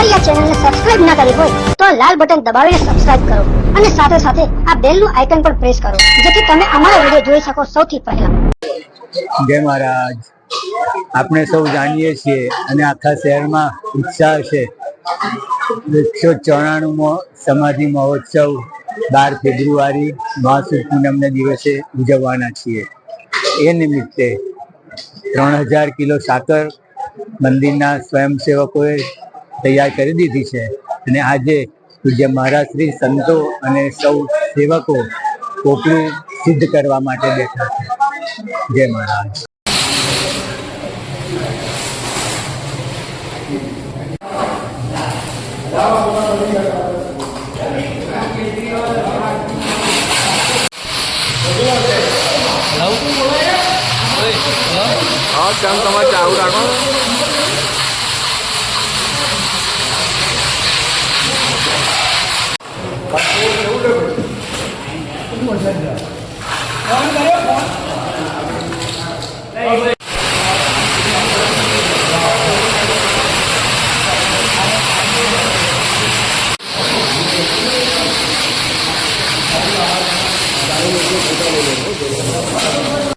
અમારી આ ચેનલને સબસ્ક્રાઇબ ના કરી હોય, તો આ લાલ બટન દબાવીને સબસ્ક્રાઇબ કરો અને સાથે સાથે આ બેલનું આઇકન પણ પ્રેસ કરો, જેથી તમે અમારા વીડિયો જોઈ શકો સૌથી પહેલા. જય મહારાજ. આપણે સૌ જાણીએ છીએ અને આખા શહેરમાં ઉત્સાહ છે. એકસો ચોરાણુંમો સમાધિ મહોત્સવ બાર ફેબ્રુઆરી મહાસુદ પૂનમને દિવસે ઉજવવાના છીએ. એ નિમિત્તે ત્રણ હજાર કિલો સાકર મંદિરના સ્વયંસેવકોએ તૈયાર કરી દીધી છે. અને આજે પૂજ્ય મહારાજ શ્રી સંતો અને સૌ સેવકો કોકડી સિદ્ધ કરવા માટે બેઠા છે. જય મહારાજ. હા, કેમ તમારે ચાવું રાખો? but there is no liberty. It was in there. On the airport. There you